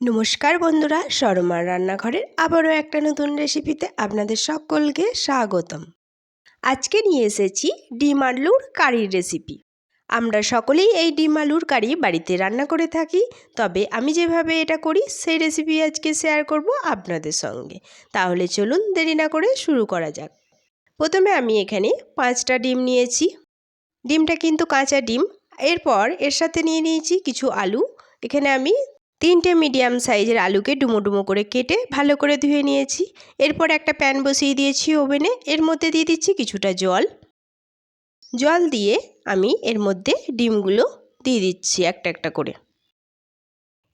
নমস্কার বন্ধুরা, সরমার রান্নাঘরের আবারও একটা নতুন রেসিপিতে আপনাদের সকলকে স্বাগতম। আজকে নিয়ে এসেছি ডিম আলুর কারির রেসিপি আমরা সকলেই এই ডিম আলুর কারি বাড়িতে রান্না করে থাকি, তবে আমি যেভাবে এটা করি, সেই রেসিপি আজকে শেয়ার করব আপনাদের সঙ্গে। তাহলে চলুন দেরি না করে শুরু করা যাক। প্রথমে আমি এখানে পাঁচটা ডিম নিয়েছি। ডিমটা কিন্তু কাঁচা ডিম। এরপর এর সাথে নিয়ে নিয়েছি কিছু আলু। এখানে আমি তিনটে মিডিয়াম সাইজের আলুকে ডুমো ডুমো করে কেটে ভালো করে ধুয়ে নিয়েছি। এরপর একটা প্যান বসিয়ে দিয়েছি ওভেনে। এর মধ্যে দিয়ে দিচ্ছি কিছুটা জল। জল দিয়ে আমি এর মধ্যে ডিমগুলো দিয়ে দিচ্ছি একটা একটা করে।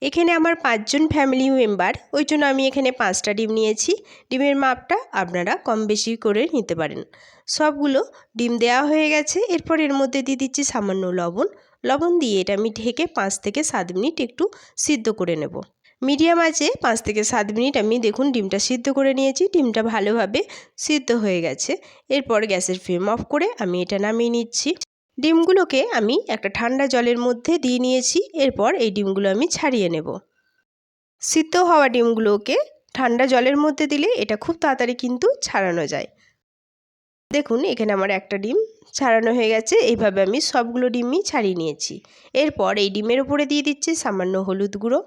এখানে আমার পাঁচজন ফ্যামিলি মেম্বার, ওই জন্য আমি এখানে পাঁচটা ডিম নিয়েছি। ডিমের মাপটা আপনারা কম বেশি করে নিতে পারেন। সবগুলো ডিম দেওয়া হয়ে গেছে। এরপর এর মধ্যে দিয়ে দিচ্ছি সামান্য লবণ। লবণ দিয়ে এটা আমি ঢেকে পাঁচ থেকে সাত মিনিট একটু সিদ্ধ করে নেব। মিডিয়াম আছে পাঁচ থেকে সাত মিনিট আমি দেখুন ডিমটা সিদ্ধ করে নিয়েছি, ডিমটা ভালোভাবে সিদ্ধ হয়ে গেছে। এরপর গ্যাসের ফ্লেম অফ করে আমি এটা নামিয়ে নিচ্ছি। ডিমগুলোকে আমি একটা ঠান্ডা জলের মধ্যে দিয়ে নিয়েছি, এরপর এই ডিমগুলো আমি ছাড়িয়ে নেব। সিদ্ধ হওয়া ডিমগুলোকে ঠান্ডা জলের মধ্যে দিলে এটা খুব তাড়াতাড়ি কিন্তু ছাড়ানো যায়। দেখুন, এখানে আমার একটা ডিম ছাড়ানো হয়ে গেছে। এইভাবে আমি সবগুলো ডিমই ছাড়িয়ে নিয়েছি। এরপর এই ডিমের উপরে দিয়ে দিচ্ছি সামান্য হলুদ গুঁড়ো।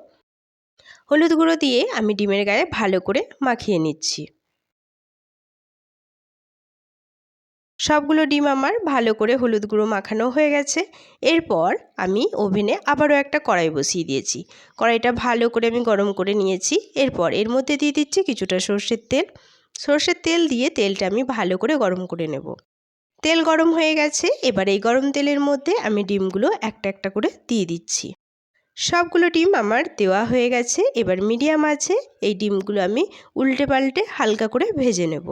হলুদ গুঁড়ো দিয়ে আমি ডিমের গায়ে ভালো করে মাখিয়ে নিচ্ছি। সবগুলো ডিম আমার ভালো করে হলুদ গুঁড়ো মাখানো হয়ে গেছে। এরপর আমি ওভেনে আবারও একটা কড়াই বসিয়ে দিয়েছি। কড়াইটা ভালো করে আমি গরম করে নিয়েছি। এরপর এর মধ্যে দিয়ে দিচ্ছি কিছুটা সর্ষের তেল। সর্ষের তেল দিয়ে তেলটা আমি ভালো করে গরম করে নেব। তেল গরম হয়ে গেছে, এবার এই গরম তেলের মধ্যে আমি ডিমগুলো একটা একটা করে দিয়ে দিচ্ছি। সবগুলো ডিম আমার দেওয়া হয়ে গেছে, এবার মিডিয়াম আছে, এই ডিমগুলো আমি উল্টে পাল্টে হালকা করে ভেজে নেব।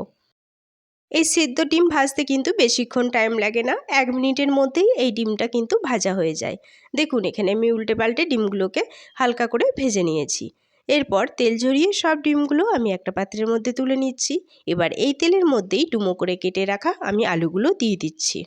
এই সিদ্ধ ডিম ভাজতে কিন্তু বেশিক্ষণ টাইম লাগে না, এক মিনিটের মধ্যেই এই ডিমটা কিন্তু ভাজা হয়ে যায়। দেখুন, এখানে আমি উল্টে পাল্টে ডিমগুলোকে হালকা করে ভেজে নিয়েছি। এরপর তেল ঝরিয়ে সব ডিমগুলো আমি একটা পাত্রের মধ্যে তুলে নিচ্ছি। এবার এই তেলের মধ্যেই ডুমো করে কেটে রাখা আমি আলুগুলো দিয়ে দিচ্ছি।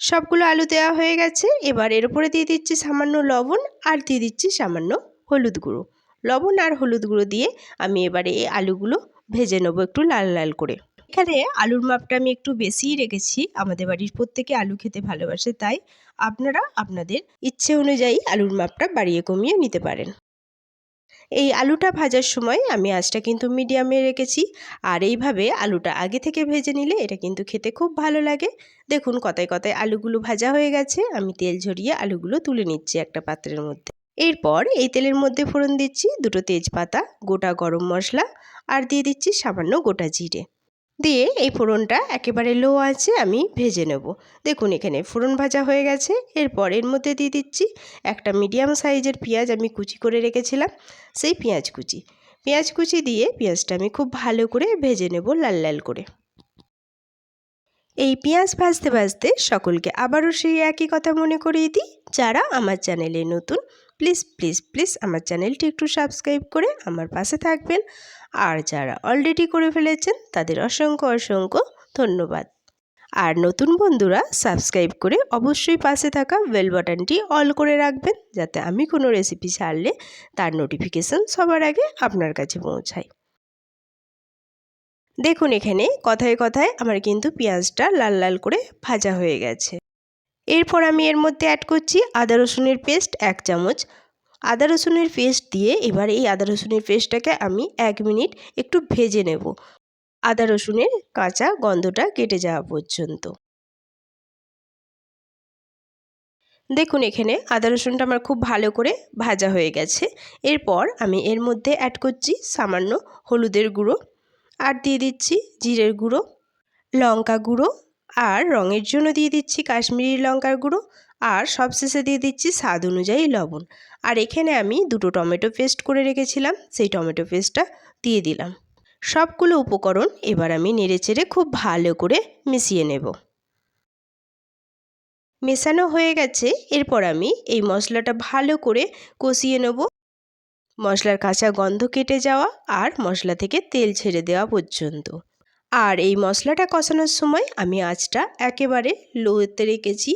সবগুলো আলু দেওয়া হয়ে গেছে। এবার এর উপরে দিয়ে দিচ্ছি সামান্য লবণ আর দিয়ে দিচ্ছি সামান্য হলুদ গুঁড়ো। লবণ আর হলুদ গুঁড়ো দিয়ে আমি এবারে এই আলুগুলো ভেজে নেব একটু লাল লাল করে। এখানে আলুর মাপটা আমি একটু বেশিই রেখেছি। আমাদের বাড়ির প্রত্যেকে আলু খেতে ভালোবাসে, তাই আপনারা আপনাদের ইচ্ছে অনুযায়ী আলুর মাপটা বাড়িয়ে কমিয়ে নিতে পারেন। এই আলুটা ভাজার সময় আমি আঁচটা কিন্তু মিডিয়ামে রেখেছি। আর এইভাবে আলুটা আগে থেকে ভেজে নিলে এটা কিন্তু খেতে খুব ভালো লাগে। দেখুন কথায় কথায় আলুগুলো ভাজা হয়ে গেছে। আমি তেল ঝরিয়ে আলুগুলো তুলে নিচ্ছি একটা পাত্রের মধ্যে। এরপর এই তেলের মধ্যে ফোড়ন দিচ্ছি দুটো তেজপাতা, গোটা গরম মশলা, আর দিয়ে দিচ্ছি সামান্য গোটা জিরে। দিয়ে এই ফোড়নটা একেবারে লো আছে আমি ভেজে নেব। দেখুন, এখানে ফোড়ন ভাজা হয়ে গেছে। এরপর এর মধ্যে দিয়ে দিচ্ছি একটা মিডিয়াম সাইজের পেঁয়াজ আমি কুচি করে রেখেছিলাম, সেই পেঁয়াজ কুচি। পেঁয়াজ কুচি দিয়ে পেঁয়াজটা আমি খুব ভালো করে ভেজে নেব লাল লাল করে। এই পেঁয়াজ ভাজতে ভাজতে সকলকে আবারও সেই একই কথা মনে করিয়ে দিই। যারা আমার চ্যানেলে নতুন প্লিজ প্লিজ প্লিজ আমার চ্যানেলটি একটু সাবস্ক্রাইব করে আমার পাশে থাকবেন। আর যারা অলরেডি করে ফেলেছেন, তাদের অসংখ্য অসংখ্য ধন্যবাদ। আর নতুন বন্ধুরা সাবস্ক্রাইব করে অবশ্যই পাশে থাকা বেল বাটনটি অল করে রাখবেন, যাতে আমি কোনো রেসিপি ছাড়লে তার নোটিফিকেশান সবার আগে আপনার কাছে পৌঁছায়। দেখুন এখানে কথায় কথায় আমার কিন্তু পেঁয়াজটা লাল লাল করে ভাজা হয়ে গেছে। এরপর আমি এর মধ্যে অ্যাড করছি আদা রসুনের পেস্ট এক চামচ। আদা রসুনের পেস্ট দিয়ে এবার এই আদা রসুনের পেস্টটাকে আমি এক মিনিট একটু ভেজে নেব। আদা রসুনের কাঁচা গন্ধটা কেটে যাওয়া পর্যন্ত। দেখুন এখানে আদা রসুনটা আমার খুব ভালো করে ভাজা হয়ে গেছে। এরপর আমি এর মধ্যে অ্যাড করছি সামান্য হলুদের গুঁড়ো। আর দিয়ে দিচ্ছি জিরের গুঁড়ো, লঙ্কা গুঁড়ো আর রঙের জন্য দিয়ে দিচ্ছি কাশ্মীরি লঙ্কার গুঁড়ো আর সবশেষে দিয়ে দিচ্ছি স্বাদ অনুযায়ী লবণ। আর এখানে আমি দুটো টমেটো পেস্ট করে রেখেছিলাম, সেই টমেটো পেস্টটা দিয়ে দিলাম। সবগুলো উপকরণ এবার আমি নেড়েচেড়ে খুব ভালো করে মিশিয়ে নেব। মেশানো হয়ে গেছে, এরপর আমি এই মশলাটা ভালো করে কষিয়ে নেব। মশলার কাঁচা গন্ধ কেটে যাওয়া আর মশলা থেকে তেল ছেড়ে দেওয়া পর্যন্ত। আর এই মশলাটা কষানোর সময় আমি আঁচটা একেবারে লোতে রেখেছি।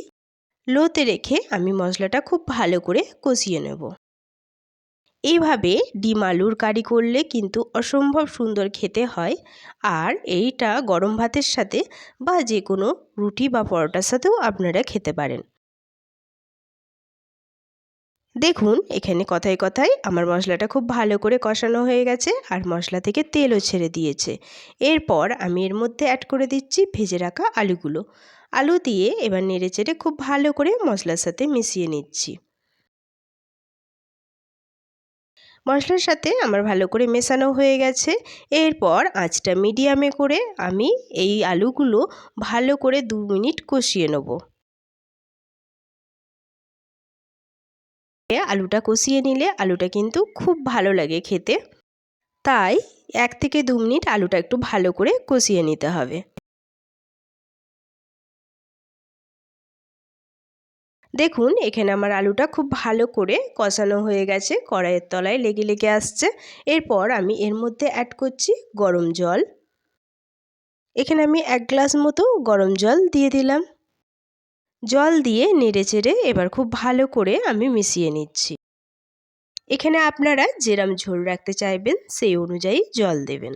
লোতে রেখে আমি মশলাটা খুব ভালো করে কষিয়ে নেব। এইভাবে ডিম আলুর কারি করলে কিন্তু অসম্ভব সুন্দর খেতে হয়। আর এইটা গরম ভাতের সাথে বা যে কোনো রুটি বা পরোটার সাথেও আপনারা খেতে পারেন। দেখুন, এখানে কথায় কথায় আমার মশলাটা খুব ভালো করে কষানো হয়ে গেছে আর মশলা থেকে তেলও ছেড়ে দিয়েছে। এরপর আমি এর মধ্যে অ্যাড করে দিচ্ছি ভেজে রাখা আলুগুলো। আলু দিয়ে এবার নেড়ে চেড়ে খুব ভালো করে মশলার সাথে মিশিয়ে নিচ্ছি। মশলার সাথে আমার ভালো করে মেশানো হয়ে গেছে। এরপর আঁচটা মিডিয়ামে করে আমি এই আলুগুলো ভালো করে দু মিনিট কষিয়ে নেব। আলুটা কষিয়ে নিলে আলুটা কিন্তু খুব ভালো লাগে খেতে। তাই এক থেকে দু মিনিট আলুটা একটু ভালো করে কষিয়ে নিতে হবে। দেখুন, এখানে আমার আলুটা খুব ভালো করে কষানো হয়ে গেছে, কড়াইয়ের তলায় লেগে লেগে আসছে। এরপর আমি এর মধ্যে অ্যাড করছি গরম জল। এখানে আমি এক গ্লাস মতো গরম জল দিয়ে দিলাম। জল দিয়ে নেড়েচেড়ে এবার খুব ভালো করে আমি মিশিয়ে নিচ্ছি। এখানে আপনারা যেরাম ঝোল রাখতে চাইবেন, সেই অনুযায়ী জল দেবেন।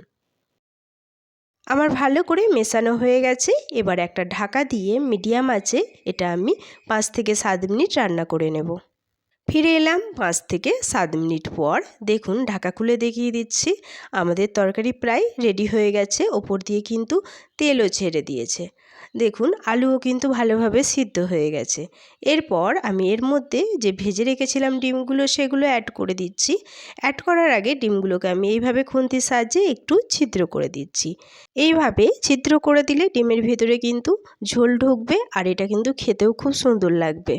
আমার ভালো করে মেশানো হয়ে গেছে। এবার একটা ঢাকা দিয়ে মিডিয়াম আছে এটা আমি পাঁচ থেকে সাত মিনিট রান্না করে নেব। ফিরে এলাম পাঁচ থেকে সাত মিনিট পর। দেখুন, ঢাকা খুলে দেখিয়ে দিচ্ছি। আমাদের তরকারি প্রায় রেডি হয়ে গেছে। ওপর দিয়ে কিন্তু তেলও ছেড়ে দিয়েছে। দেখুন, আলুও কিন্তু ভালোভাবে সিদ্ধ হয়ে গেছে। এরপর আমি এর মধ্যে যে ভেজে রেখেছিলাম ডিমগুলো, সেগুলো অ্যাড করে দিচ্ছি। অ্যাড করার আগে ডিমগুলোকে আমি এইভাবে খুন্তির সাহায্যে একটু ছিদ্র করে দিচ্ছি। এইভাবে ছিদ্র করে দিলে ডিমের ভেতরে কিন্তু ঝোল ঢুকবে আর এটা কিন্তু খেতেও খুব সুন্দর লাগবে।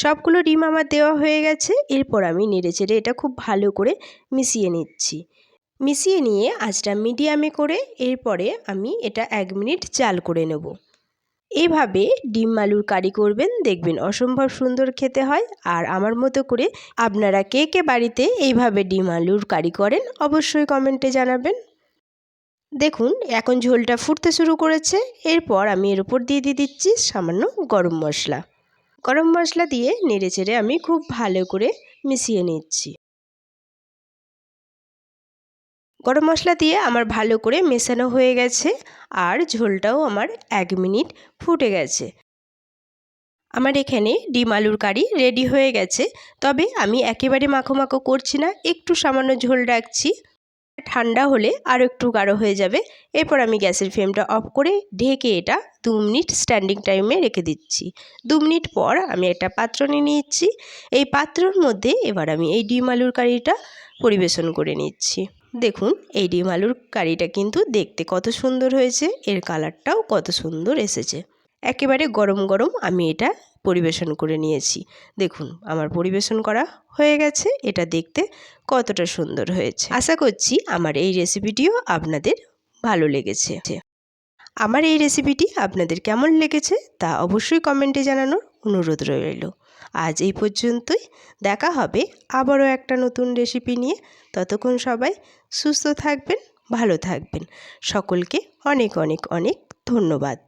সবগুলো ডিম আমার দেওয়া হয়ে গেছে। এরপর আমি নেড়ে চেড়ে এটা খুব ভালো করে মিশিয়ে নিচ্ছি। মিশিয়ে নিয়ে আঁচটা মিডিয়ামে করে এরপরে আমি এটা এক মিনিট চাল করে নেব। এভাবে ডিম আলুর কারি করবেন, দেখবেন অসম্ভব সুন্দর খেতে হয়। আর আমার মতো করে আপনারা কে কে বাড়িতে এইভাবে ডিম আলুর কারি করেন, অবশ্যই কমেন্টে জানাবেন। দেখুন, এখন ঝোলটা ফুটতে শুরু করেছে। এরপর আমি এর উপর দিয়ে দিয়ে দিচ্ছি সামান্য গরম মশলা। গরম মশলা দিয়ে নেড়ে চেড়ে আমি খুব ভালো করে মিশিয়ে নিচ্ছি। গরম মশলা দিয়ে আমার ভালো করে মেশানো হয়ে গেছে আর ঝোলটাও আমার এক মিনিট ফুটে গেছে। আমার এখানে ডিম আলুর কারি রেডি হয়ে গেছে, তবে আমি একেবারে মাখো মাখো করছি না, একটু সামান্য ঝোল রাখছি। ঠান্ডা হলে আরও একটু গাঢ় হয়ে যাবে। এরপর আমি গ্যাসের ফ্লেমটা অফ করে ঢেকে এটা দু মিনিট স্ট্যান্ডিং টাইমে রেখে দিচ্ছি। দু মিনিট পর আমি একটা পাত্র নিয়ে নিচ্ছি। এই পাত্রর মধ্যে এবার আমি এই ডিম আলুর কারিটা পরিবেশন করে নিচ্ছি। দেখুন, এই ডিম আলুর কারিটা কিন্তু দেখতে কত সুন্দর হয়েছে, এর কালারটাও কত সুন্দর এসেছে। একেবারে গরম গরম আমি এটা পরিবেশন করে নিয়েছি। দেখুন, আমার পরিবেশন করা হয়ে গেছে, এটা দেখতে কতটা সুন্দর হয়েছে। আশা করছি আমার এই রেসিপিটিও আপনাদের ভালো লেগেছে। আমার এই রেসিপিটি আপনাদের কেমন লেগেছে, তা অবশ্যই কমেন্টে জানানোর অনুরোধ রইল। আজ এই পর্যন্তই, দেখা হবে আবারও একটা নতুন রেসিপি নিয়ে। ততক্ষণ সবাই সুস্থ থাকবেন, ভালো থাকবেন। সকলকে অনেক অনেক অনেক ধন্যবাদ।